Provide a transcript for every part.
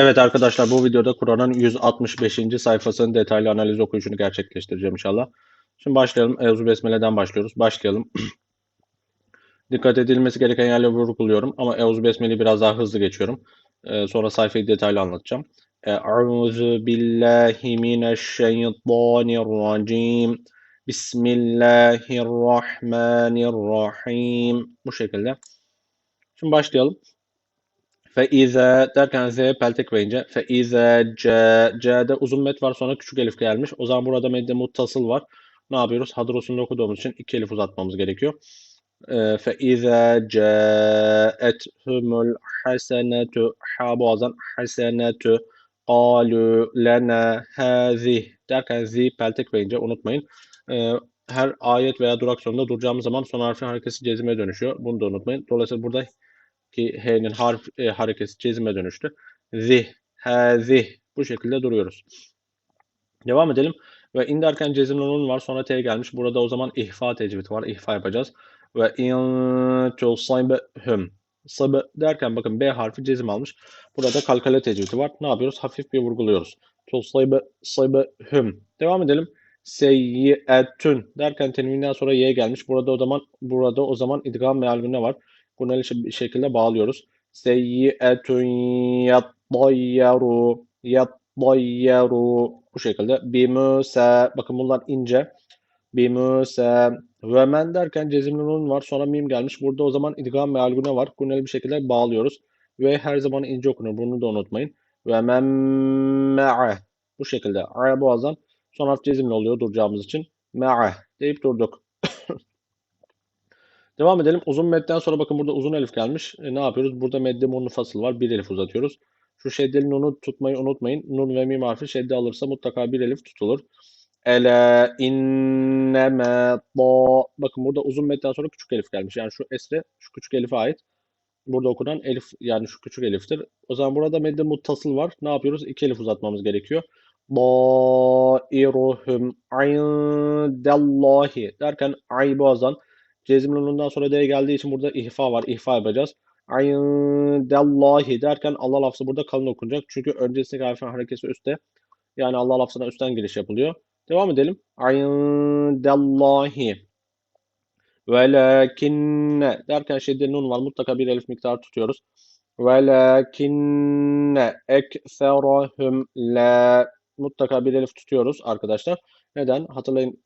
Evet arkadaşlar bu videoda Kur'an'ın 165. sayfasının detaylı analiz okuyuşunu gerçekleştireceğim inşallah. Şimdi başlayalım. Euzu Besmele'den başlıyoruz. Başlayalım. Dikkat edilmesi gereken yerleri vurguluyorum ama Euzu Besmele'yi biraz daha hızlı geçiyorum. Ee, sonra sayfayı detaylı anlatacağım. Euzu billahi mineşşeytanirracim. Bismillahirrahmanirrahim. Bu şekilde. Şimdi başlayalım. Feize derken Z peltek verince feize c c'de uzun met var sonra küçük elif gelmiş. O zaman burada medde muttasıl var. Ne yapıyoruz? Hadrosunu okuduğumuz için iki elif uzatmamız gerekiyor. Feize caethumul hasenetu ha boğazdan hasenetu qalu lena hazih derken zi peltek verince unutmayın. Ee, her ayet veya durak sonunda duracağımız zaman son harfin harekesi cezime dönüşüyor. Bunu da unutmayın. Dolayısıyla burada ki H'nin harf e, hareketi çizime dönüştü. Zih, he, zih. Bu şekilde duruyoruz. Devam edelim. Ve in derken cezimli nun var. Sonra T gelmiş. Burada o zaman ihfa tecvidi var. İhfa yapacağız. Ve in tusibhum. Sabı derken bakın B harfi cezim almış. Burada kalkale tecvidi var. Ne yapıyoruz? Hafif bir vurguluyoruz. Tusibhum. Devam edelim. Seyyetün derken tenvinden sonra Y gelmiş. Burada o zaman burada o zaman idgam meal ne var? Bir şekilde bağlıyoruz. Seyyi'etun yattayyaru yattayyaru bu şekilde. Bimüse bakın bunlar ince. Bimüse ve men derken cezimli nun var. Sonra mim gelmiş. Burada o zaman idgam ve algune var. Guneli bir şekilde bağlıyoruz. Ve her zaman ince okunur. Bunu da unutmayın. Ve men me'e bu şekilde. A boğazdan son harf cezimli oluyor duracağımız için. Me'e deyip durduk. Devam edelim. Uzun medden sonra bakın burada uzun elif gelmiş. E, ne yapıyoruz? Burada medde munlu fasıl var. Bir elif uzatıyoruz. Şu şeddeli nunu tutmayı unutmayın. Nun ve mim harfi şedde alırsa mutlaka bir elif tutulur. Ele inneme da. Bakın burada uzun medden sonra küçük elif gelmiş. Yani şu esre şu küçük elife ait. Burada okunan elif yani şu küçük eliftir. O zaman burada medde muttasıl var. Ne yapıyoruz? İki elif uzatmamız gerekiyor. Dairuhum indallahi derken ay boğazdan Cezimlundan sonra D geldiği için burada ihfa var. İhfa yapacağız. Ayındallahi derken Allah lafzı burada kalın okunacak. Çünkü öncesindeki harfin hareketi üstte. Yani Allah lafzına üstten giriş yapılıyor. Devam edelim. Ayındallahi. Velakinne derken şedde nun var. Mutlaka bir elif miktarı tutuyoruz. Velakinne ekserahum la mutlaka bir elif tutuyoruz arkadaşlar. Neden? Hatırlayın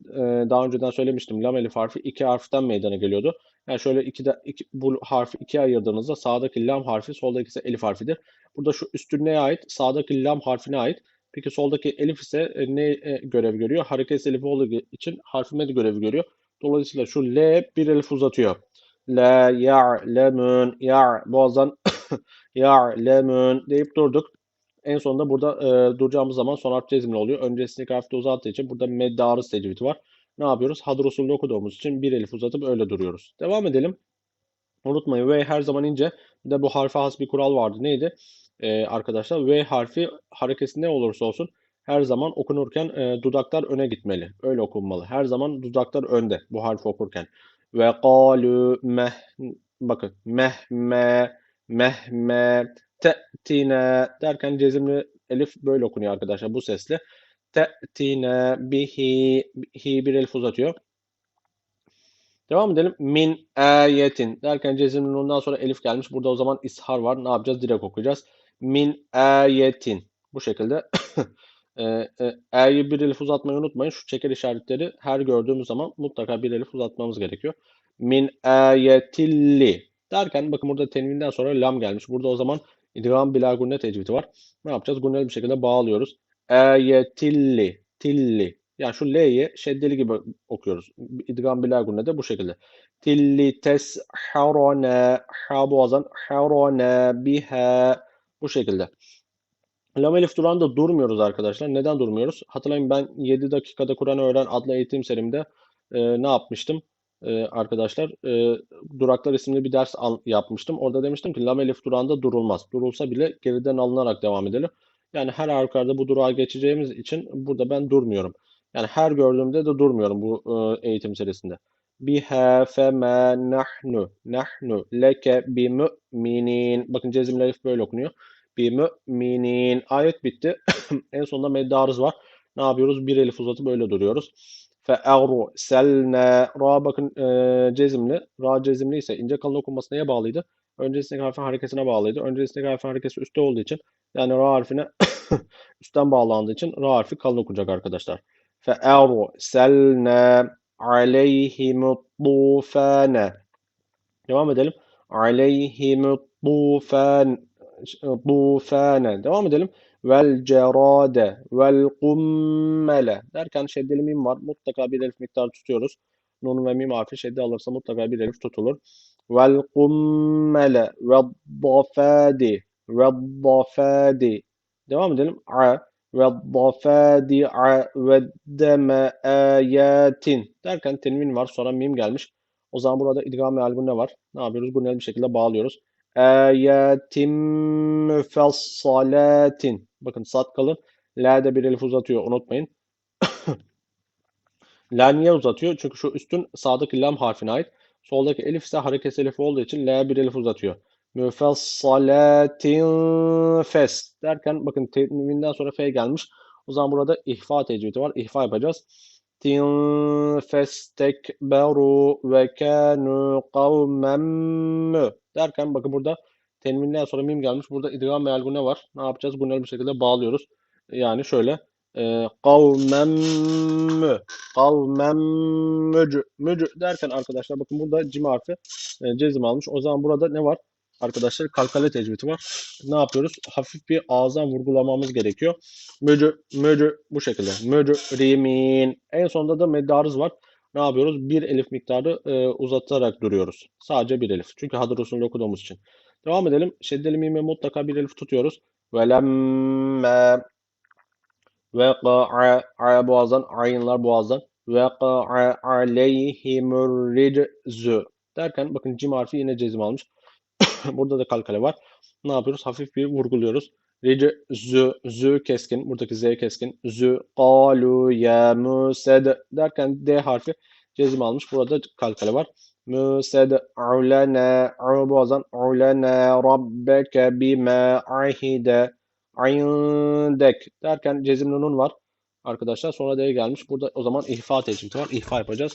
daha önceden söylemiştim. Lam elif harfi iki harften meydana geliyordu. Yani şöyle iki de, iki, bu harfi ikiye ayırdığınızda sağdaki lam harfi soldaki ise elif harfidir. Burada şu üstün neye ait? Sağdaki lam harfine ait. Peki soldaki elif ise ne görev görüyor? Hareket elifi olduğu için harfime de görev görüyor. Dolayısıyla şu L bir elif uzatıyor. La ya'lemun ya boğazdan ya'lemun deyip durduk. En sonunda burada e, duracağımız zaman son harf cezimli oluyor. Öncesindeki harfte uzattığı için burada meddarız tecvidi var. Ne yapıyoruz? Had okuduğumuz için bir elif uzatıp öyle duruyoruz. Devam edelim. Unutmayın V her zaman ince. Bir de bu harfe has bir kural vardı. Neydi? Ee, arkadaşlar V harfi hareketi ne olursa olsun her zaman okunurken e, dudaklar öne gitmeli. Öyle okunmalı. Her zaman dudaklar önde bu harfi okurken. Ve kalu meh bakın mehme mehme te'tine derken cezimli elif böyle okunuyor arkadaşlar bu sesle. Te'tine bihi hi bir elif uzatıyor. Devam edelim. Min ayetin derken cezimli ondan sonra elif gelmiş. Burada o zaman ishar var. Ne yapacağız? Direkt okuyacağız. Min ayetin. Bu şekilde. e, e, E'yi bir elif uzatmayı unutmayın. Şu çeker işaretleri her gördüğümüz zaman mutlaka bir elif uzatmamız gerekiyor. Min ayetilli derken bakın burada tenvinden sonra lam gelmiş. Burada o zaman İdgam bila gunne tecvidi var. Ne yapacağız? Gunneli bir şekilde bağlıyoruz. Eyetilli, tilli. Yani şu L'yi şeddeli gibi okuyoruz. İdgam bila gunne de bu şekilde. Tilli tesharone, ha boğazan, harone biha. Bu şekilde. Lam elif duranda durmuyoruz arkadaşlar. Neden durmuyoruz? Hatırlayın ben 7 dakikada Kur'an öğren adlı eğitim serimde e, ne yapmıştım? E, arkadaşlar e, Duraklar isimli bir ders yapmıştım. Orada demiştim ki lam elif durağında durulmaz. Durulsa bile geriden alınarak devam edelim. Yani her halükarda bu durağa geçeceğimiz için burada ben durmuyorum. Yani her gördüğümde de durmuyorum bu e, eğitim serisinde. Biha fema nahnu nahnu leke bi mu'minin. Bakın cezimli elif böyle okunuyor. bimü'minin. Ayet bitti. en sonunda meddarız var. Ne yapıyoruz? Bir elif uzatıp böyle duruyoruz. Fe'erselne ra bakın e, cezimli. Ra cezimli ise ince kalın okunması neye bağlıydı? Öncesindeki harfin hareketine bağlıydı. Öncesindeki harfin hareketi üstte olduğu için yani ra harfine üstten bağlandığı için ra harfi kalın okunacak arkadaşlar. Fe'erselne aleyhimut-tufane. Devam edelim. Aleyhimut-tufan. Devam edelim. Vel cerade vel kummele derken şeddeli mim var. Mutlaka bir elif miktarı tutuyoruz. Nun ve mim harfi şedde alırsa mutlaka bir elif tutulur. Vel kummele ve dafadi ve dafadi Devam edelim. A ve dafadi'a ve deme ayatin derken tenvin var sonra mim gelmiş. O zaman burada idgam meal ne var? Ne yapıyoruz? Bunu bir şekilde bağlıyoruz. Ayatin müfessalatin. Bakın sat kalın. La'da bir elif uzatıyor. Unutmayın. La niye uzatıyor? Çünkü şu üstün sağdaki lam harfine ait. Soldaki elif ise hareket elifi olduğu için la bir elif uzatıyor müfessalatin fes derken bakın tenvinden sonra f gelmiş. O zaman burada ihfa tecvidi var. İhfa yapacağız. Festekberu ve kanu kavmem mü derken bakın burada tenvinden sonra mim gelmiş. Burada idgam meal ne var? Ne yapacağız? Bunu bir şekilde bağlıyoruz. Yani şöyle kavmem mü kavmem mücü mücü derken arkadaşlar bakın burada cim harfi e, cezim almış. O zaman burada ne var? Arkadaşlar kalkale tecvidi var. Ne yapıyoruz? Hafif bir ağızdan vurgulamamız gerekiyor. Möcü, möcü bu şekilde. Möcü, rimin. En sonunda da meddarız var. Ne yapıyoruz? Bir elif miktarı e, uzatarak duruyoruz. Sadece bir elif. Çünkü hadır usulü okuduğumuz için. Devam edelim. Şeddeli mime mutlaka bir elif tutuyoruz. Velemme ve ka'a boğazdan, ayınlar boğazdan ve ka'a aleyhimur derken bakın cim harfi yine cezim almış. Burada da kalkale var. Ne yapıyoruz? Hafif bir vurguluyoruz. Rici zü, zü keskin. Buradaki z keskin. Zü, kalu, ya, müsed derken d harfi cezim almış. Burada kalkale var. Müsed, ulene, boğazan, ulene, rabbeke bime ahide, indek derken cezimli nun var. Arkadaşlar sonra d gelmiş. Burada o zaman ihfa tecvidi var. İhfa yapacağız.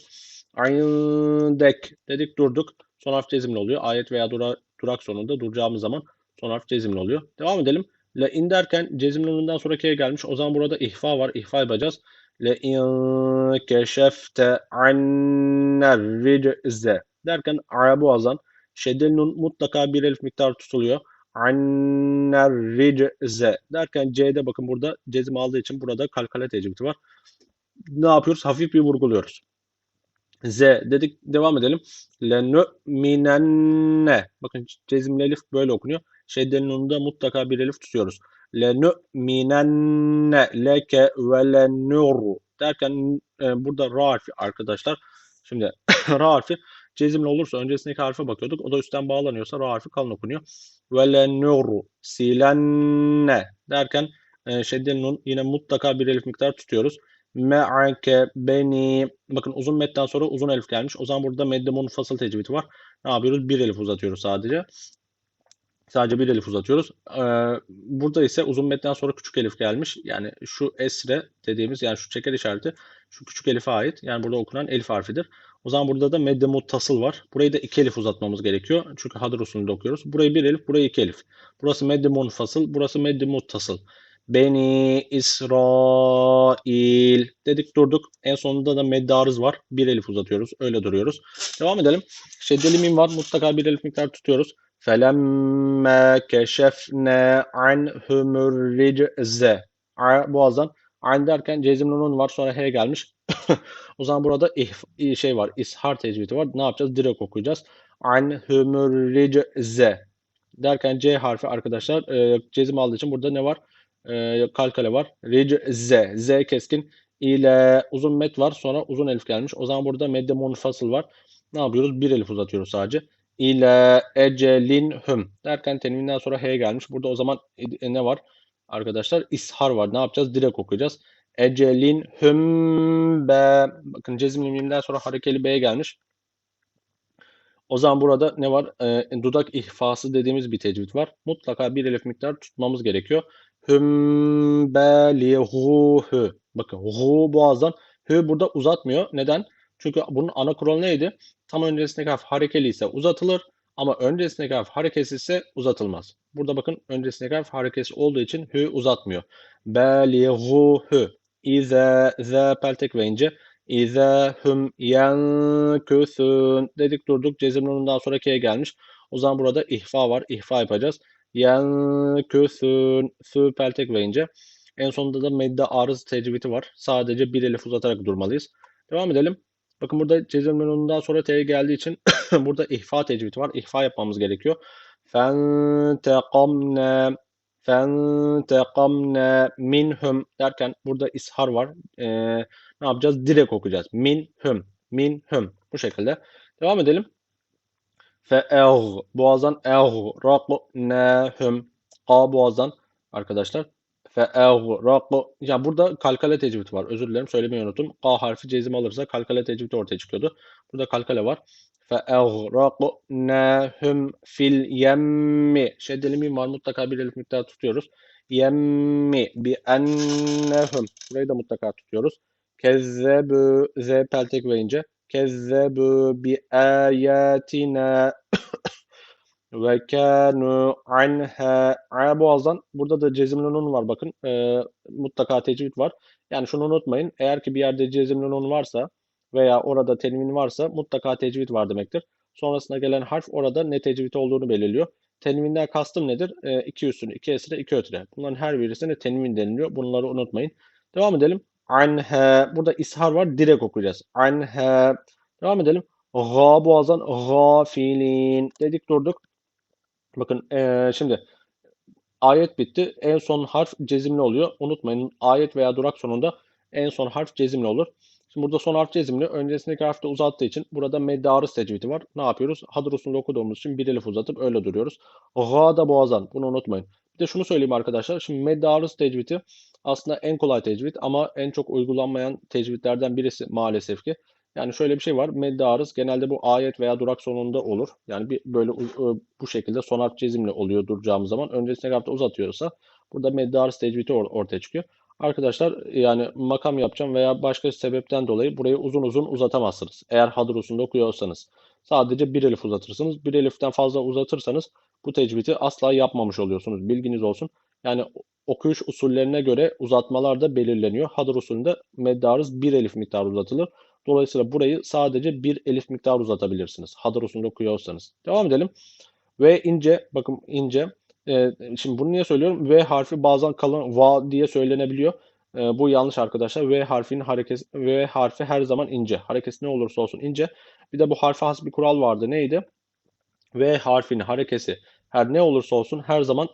Indek dedik durduk. Son harf cezimli oluyor. Ayet veya dura, durak sonunda duracağımız zaman son harf cezimli oluyor. Devam edelim. Le in derken cezimli onundan sonrakiye gelmiş. O zaman burada ihfa var. İhfa yapacağız. Le in keşefte anner ricze derken arabu azan şeddeli nun mutlaka bir elif miktar tutuluyor. Anner ricze derken C'de bakın burada cezim aldığı için burada kalkale tecvidi var. Ne yapıyoruz? Hafif bir vurguluyoruz. Z dedik devam edelim. Lenü'minenne. Bakın cezimli elif böyle okunuyor. Şeddenin önünde mutlaka bir elif tutuyoruz. Lenü'minenne leke ve lenuru derken e, burada ra harfi arkadaşlar. Şimdi ra harfi cezimli olursa öncesindeki harfe bakıyorduk. O da üstten bağlanıyorsa ra harfi kalın okunuyor. Ve lenuru silenne derken e, şeddenin yine mutlaka bir elif miktar tutuyoruz me'ake beni bakın uzun metten sonra uzun elif gelmiş. O zaman burada medde munfasıl tecvidi var. Ne yapıyoruz? Bir elif uzatıyoruz sadece. Sadece bir elif uzatıyoruz. Ee, burada ise uzun metten sonra küçük elif gelmiş. Yani şu esre dediğimiz yani şu çeker işareti şu küçük elife ait. Yani burada okunan elif harfidir. O zaman burada da medde muttasıl var. Burayı da iki elif uzatmamız gerekiyor. Çünkü hadır usulünde okuyoruz. Burayı bir elif, burayı iki elif. Burası medde munfasıl, burası medde muttasıl. Beni İsrail dedik durduk. En sonunda da meddarız var. Bir elif uzatıyoruz. Öyle duruyoruz. Devam edelim. Şeddeli mim var. Mutlaka bir elif miktar tutuyoruz. Felemme keşefne anhumur ricze. Boğazdan. An derken cezimli nun var. Sonra he gelmiş. o zaman burada if, şey var. İshar tecvidi var. Ne yapacağız? Direkt okuyacağız. Anhumur ricze. Derken C harfi arkadaşlar e, cezim aldığı için burada ne var? E, kalkale var. Ric z. Z keskin ile uzun met var. Sonra uzun elif gelmiş. O zaman burada medde munfasıl var. Ne yapıyoruz? Bir elif uzatıyoruz sadece. İle ecelin hüm derken tenvinden sonra h gelmiş. Burada o zaman e, ne var? Arkadaşlar ishar var. Ne yapacağız? Direkt okuyacağız. Ecelin hüm be. Bakın cezimli mimden sonra harekeli b gelmiş. O zaman burada ne var? Ee, dudak ihfası dediğimiz bir tecvid var. Mutlaka bir elif miktar tutmamız gerekiyor. Hüm belihu hü. Bakın hu boğazdan hü burada uzatmıyor. Neden? Çünkü bunun ana kuralı neydi? Tam öncesindeki harf harekeli ise uzatılır. Ama öncesindeki harf hareketsiz ise uzatılmaz. Burada bakın öncesindeki harf hareketsiz olduğu için hü uzatmıyor. Belihu hü. İze, ze peltek ve ince. İze hüm yenküsün dedik durduk. Cezimli onundan sonra K'ye gelmiş. O zaman burada ihfa var. İhfa yapacağız. Yenküsün sü peltek ve ince. En sonunda da medde arız tecvidi var. Sadece bir elif uzatarak durmalıyız. Devam edelim. Bakın burada cezimli onundan sonra T'ye geldiği için burada ihfa tecvidi var. İhfa yapmamız gerekiyor. Fentekamne fentekamne minhum derken burada ishar var. Ee, ne yapacağız? Direkt okuyacağız. Minhum. Minhum. Bu şekilde. Devam edelim. Fe'eğ. Boğazdan eğ. Raknehum. A boğazdan arkadaşlar. Fe'eğ. Rakn. Ya burada kalkale tecvidi var. Özür dilerim söylemeyi unuttum. A harfi cezim alırsa kalkale tecvidi ortaya çıkıyordu. Burada kalkale var. فَاَغْرَقْنَاهُمْ fil yemmi. Şeddeli mim var. Mutlaka bir elif miktar tutuyoruz. Yemmi bi ennehum. Burayı da mutlaka tutuyoruz. Kezzebü z peltek ve ince. Kezzebü bi ayatina ve kanu anha boğazdan burada da cezimli nun var bakın e, mutlaka tecvid var yani şunu unutmayın eğer ki bir yerde cezimli nun varsa veya orada tenvin varsa mutlaka tecvid var demektir. Sonrasında gelen harf orada ne tecvid olduğunu belirliyor. Tenvinden kastım nedir? E, iki üstüne, iki esire, iki ötüre. Bunların her birisine tenvin deniliyor. Bunları unutmayın. Devam edelim. Anhe. Burada ishar var. Direkt okuyacağız. Anhe. Devam edelim. Ga boğazdan gafilin. Dedik durduk. Bakın e, şimdi ayet bitti. En son harf cezimli oluyor. Unutmayın ayet veya durak sonunda en son harf cezimli olur. Şimdi burada son harf cezimli. Öncesindeki harf de uzattığı için burada meddarı tecvidi var. Ne yapıyoruz? Hadır usulünde okuduğumuz için bir elif uzatıp öyle duruyoruz. Gâda boğazan. Bunu unutmayın. Bir de şunu söyleyeyim arkadaşlar. Şimdi meddarı tecvidi aslında en kolay tecvid ama en çok uygulanmayan tecvidlerden birisi maalesef ki. Yani şöyle bir şey var. Medde arız genelde bu ayet veya durak sonunda olur. Yani bir böyle bu şekilde son harf cezimle oluyor duracağımız zaman. Öncesine harfte uzatıyorsa burada medde arız tecvidi ortaya çıkıyor. Arkadaşlar yani makam yapacağım veya başka sebepten dolayı burayı uzun uzun uzatamazsınız. Eğer hadır usulünde okuyorsanız. Sadece bir elif uzatırsınız. Bir eliften fazla uzatırsanız bu tecvidi asla yapmamış oluyorsunuz. Bilginiz olsun. Yani okuyuş usullerine göre uzatmalar da belirleniyor. Hadır usulünde meddarız bir elif miktar uzatılır. Dolayısıyla burayı sadece bir elif miktar uzatabilirsiniz. Hadır usulünde okuyorsanız. Devam edelim. Ve ince, bakın ince. Ee, şimdi bunu niye söylüyorum? V harfi bazen kalın va diye söylenebiliyor. Ee, bu yanlış arkadaşlar. V harfinin hareketi V harfi her zaman ince. Hareketi ne olursa olsun ince. Bir de bu harfe has bir kural vardı. Neydi? V harfinin hareketi her ne olursa olsun her zaman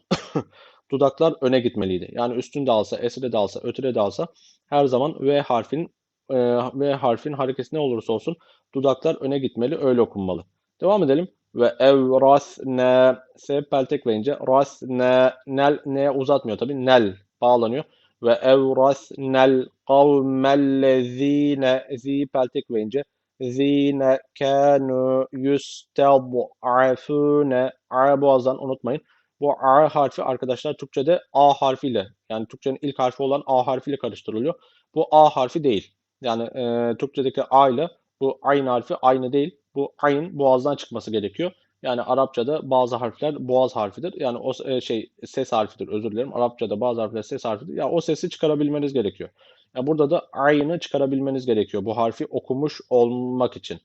dudaklar öne gitmeliydi. Yani üstünde alsa, esre de alsa, ötüre de alsa her zaman V harfinin e, V harfin hareketi ne olursa olsun dudaklar öne gitmeli, öyle okunmalı. Devam edelim. Ve evrasne sebep peltek verince rasne nel ne uzatmıyor tabi nel bağlanıyor. Ve evrasnel kavmellezine zi peltek verince zine kanu yustad'afune a boğazdan unutmayın. Bu A harfi arkadaşlar Türkçe'de A harfiyle yani Türkçenin ilk harfi olan A harfiyle karıştırılıyor. Bu A harfi değil. Yani e, Türkçedeki A ile bu ayn harfi aynı değil. Bu ayn boğazdan çıkması gerekiyor. Yani Arapçada bazı harfler boğaz harfidir. Yani o e, şey ses harfidir özür dilerim. Arapçada bazı harfler ses harfidir. Ya yani o sesi çıkarabilmeniz gerekiyor. Yani burada da aynı çıkarabilmeniz gerekiyor. Bu harfi okumuş olmak için.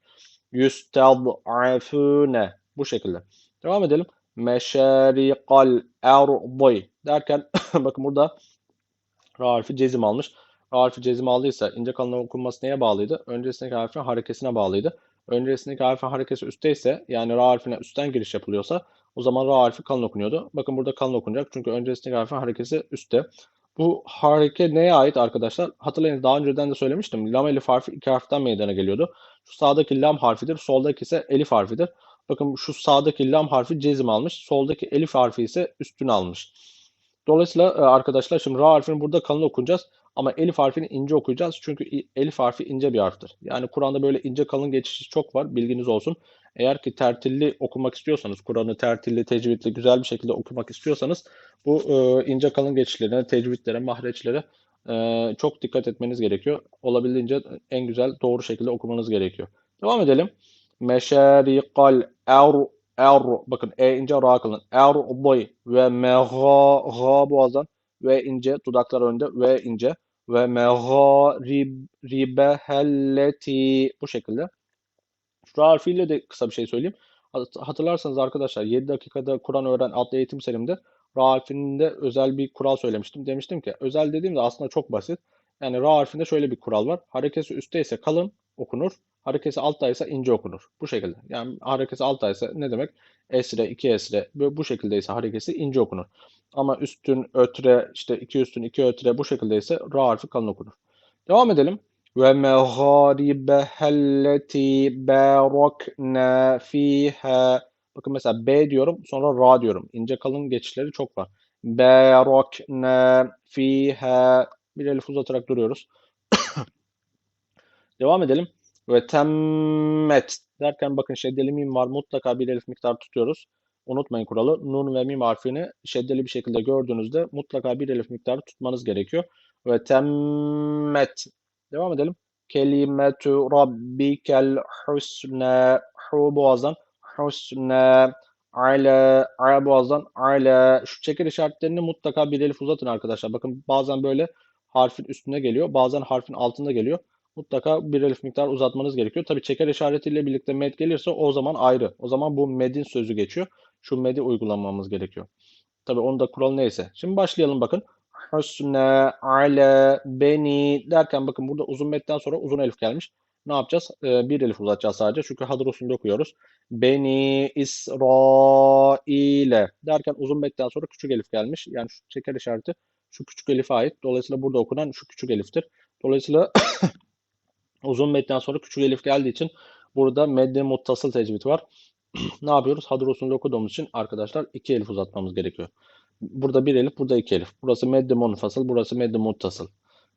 Yustad'afune bu şekilde. Devam edelim. Meşerikal erdi derken bakın burada ra harfi cezim almış. Ra harfi cezim aldıysa ince kalın okunması neye bağlıydı? Öncesindeki harfin harekesine bağlıydı. Öncesindeki harfin harekesi üstteyse yani ra harfine üstten giriş yapılıyorsa o zaman ra harfi kalın okunuyordu. Bakın burada kalın okunacak çünkü öncesindeki harfin harekesi üstte. Bu hareke neye ait arkadaşlar? Hatırlayın daha önceden de söylemiştim. Lam elif harfi iki harften meydana geliyordu. Şu sağdaki lam harfidir, soldaki ise elif harfidir. Bakın şu sağdaki lam harfi cezim almış, soldaki elif harfi ise üstün almış. Dolayısıyla e, arkadaşlar şimdi ra harfini burada kalın okunacağız. Ama elif harfini ince okuyacağız. Çünkü elif harfi ince bir harftir. Yani Kur'an'da böyle ince kalın geçişi çok var. Bilginiz olsun. Eğer ki tertilli okumak istiyorsanız, Kur'an'ı tertilli, tecvidli, güzel bir şekilde okumak istiyorsanız bu e, ince kalın geçişlerine, tecvidlere, mahreçlere e, çok dikkat etmeniz gerekiyor. Olabildiğince en güzel, doğru şekilde okumanız gerekiyor. Devam edelim. Meşarikal er er bakın e ince ra kalın. Erdi ve meha ga boğazdan ve ince dudaklar önde ve ince ve megaribehelleti bu şekilde. Şu harfiyle de kısa bir şey söyleyeyim. Hatırlarsanız arkadaşlar 7 dakikada Kur'an öğren adlı eğitim serimde Ra özel bir kural söylemiştim. Demiştim ki özel dediğimde aslında çok basit. Yani Ra harfinde şöyle bir kural var. Harekesi üstte ise kalın okunur. Harekesi altta ise ince okunur. Bu şekilde. Yani harekesi altta ise ne demek? Esre, iki esre bu, bu şekilde ise harekesi ince okunur. Ama üstün, ötre, işte iki üstün, iki ötre bu şekilde ise Ra harfi kalın okunur. Devam edelim. Ve meharibehelleti barakna fiha. Bakın mesela B diyorum sonra Ra diyorum. İnce kalın geçişleri çok var. Barakna fiha. Bir elif uzatarak duruyoruz. Devam edelim. Ve temmet derken bakın şeddeli mim var. Mutlaka bir elif miktar tutuyoruz. Unutmayın kuralı. Nun ve mim harfini şeddeli bir şekilde gördüğünüzde mutlaka bir elif miktarı tutmanız gerekiyor. Ve temmet. Devam edelim. Kelimetu rabbikel husna. Hu boğazdan. Husna. Ala. Ala boğazdan. Ala. Şu çeker işaretlerini mutlaka bir elif uzatın arkadaşlar. Bakın bazen böyle harfin üstüne geliyor. Bazen harfin altında geliyor mutlaka bir elif miktar uzatmanız gerekiyor. Tabii çeker işaretiyle birlikte med gelirse o zaman ayrı. O zaman bu medin sözü geçiyor. Şu medi uygulamamız gerekiyor. Tabii onun da kuralı neyse. Şimdi başlayalım bakın. Husne, ale, beni derken bakın burada uzun metten sonra uzun elif gelmiş. Ne yapacağız? Ee, bir elif uzatacağız sadece. Çünkü hadır okuyoruz. Beni İsrail'e derken uzun metten sonra küçük elif gelmiş. Yani şu çeker işareti şu küçük elife ait. Dolayısıyla burada okunan şu küçük eliftir. Dolayısıyla Uzun metten sonra küçük elif geldiği için burada medde muttasıl tecvid var. ne yapıyoruz? Hadır usulünde okuduğumuz için arkadaşlar iki elif uzatmamız gerekiyor. Burada bir elif, burada iki elif. Burası medde munfasıl, burası medde muttasıl.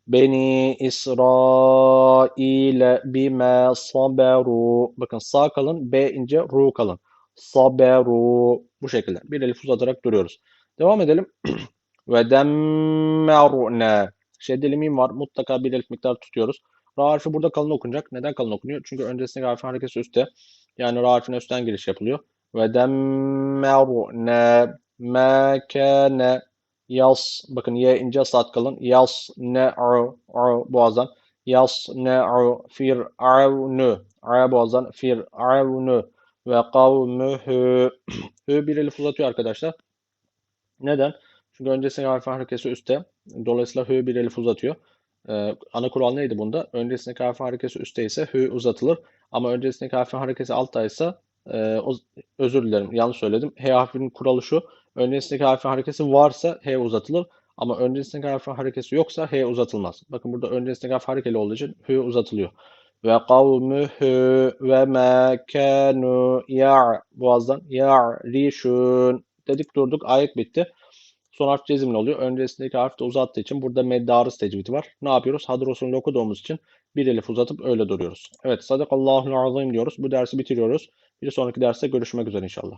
Beni İsrail'e bime saberu. Bakın sağ kalın, B ince, ru kalın. Saberu. Bu şekilde. Bir elif uzatarak duruyoruz. Devam edelim. Ve demmerne. Şeddeli mim var. Mutlaka bir elif miktar tutuyoruz. Ra harfi burada kalın okunacak. Neden kalın okunuyor? Çünkü öncesindeki harfin harekesi üstte. Yani ra harfine üstten giriş yapılıyor. Ve demmerune mekane yas bakın ye ince sat kalın yas ne'u boğazdan yas ne'u fir'avnu a boğazdan fir'avnu ve kavmuhu hü bir elif uzatıyor arkadaşlar. Neden? Çünkü öncesindeki harfin harekesi üstte. Dolayısıyla hü bir elif uzatıyor. Ee, ana kural neydi bunda? Öncesindeki harfin harekesi üstte ise hü uzatılır. Ama öncesindeki harfin harekesi alttaysa e, özür dilerim yanlış söyledim. H harfinin kuralı şu. Öncesindeki harfin harekesi varsa H uzatılır. Ama öncesindeki harfin harekesi yoksa H uzatılmaz. Bakın burada öncesindeki harf harekeli olduğu için H uzatılıyor. Ve kavmuhu ve ma kanu ya boğazdan ya rişun dedik durduk ayet bitti. Son harf cezimli oluyor. Öncesindeki harf de uzattığı için burada meddarız tecvidi var. Ne yapıyoruz? Hadrosun okuduğumuz için bir elif uzatıp öyle duruyoruz. Evet sadakallahu azim diyoruz. Bu dersi bitiriyoruz. Bir sonraki derste görüşmek üzere inşallah.